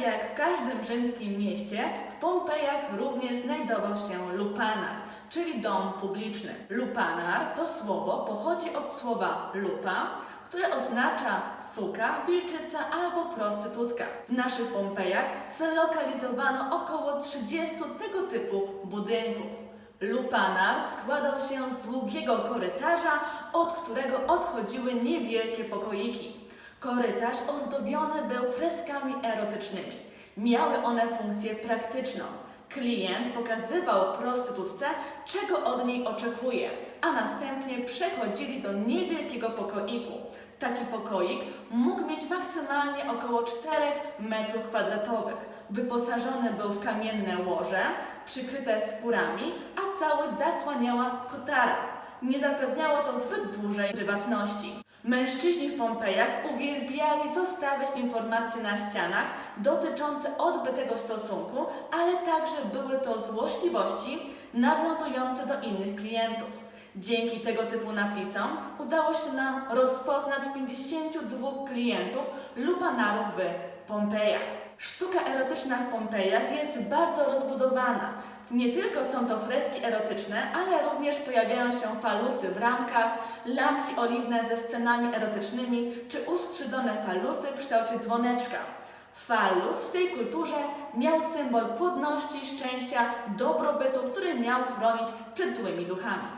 jak w każdym rzymskim mieście, w Pompejach również znajdował się lupanar, czyli dom publiczny. Lupanar to słowo pochodzi od słowa lupa, które oznacza suka, wilczyca albo prostytutka. W naszych Pompejach zlokalizowano około 30 tego typu budynków. Lupanar składał się z długiego korytarza, od którego odchodziły niewielkie pokoiki. Korytarz ozdobiony był freskami erotycznymi. Miały one funkcję praktyczną. Klient pokazywał prostytutce, czego od niej oczekuje, a następnie przechodzili do niewielkiego pokoiku. Taki pokoik mógł mieć maksymalnie około 4 metrów kwadratowych. Wyposażony był w kamienne łoże, przykryte skórami, a całość zasłaniała kotara. Nie zapewniało to zbyt dużej prywatności. Mężczyźni w Pompejach uwielbiali zostawiać informacje na ścianach dotyczące odbytego stosunku, ale także były to złośliwości nawiązujące do innych klientów. Dzięki tego typu napisom udało się nam rozpoznać 52 klientów lupanarów w Pompejach. Sztuka erotyczna w Pompejach jest bardzo rozbudowana. Nie tylko są to freski erotyczne, ale również pojawiają się falusy w ramkach, lampki oliwne ze scenami erotycznymi czy uskrzydlone falusy w kształcie dzwoneczka. Falus w tej kulturze miał symbol płodności, szczęścia, dobrobytu, który miał chronić przed złymi duchami.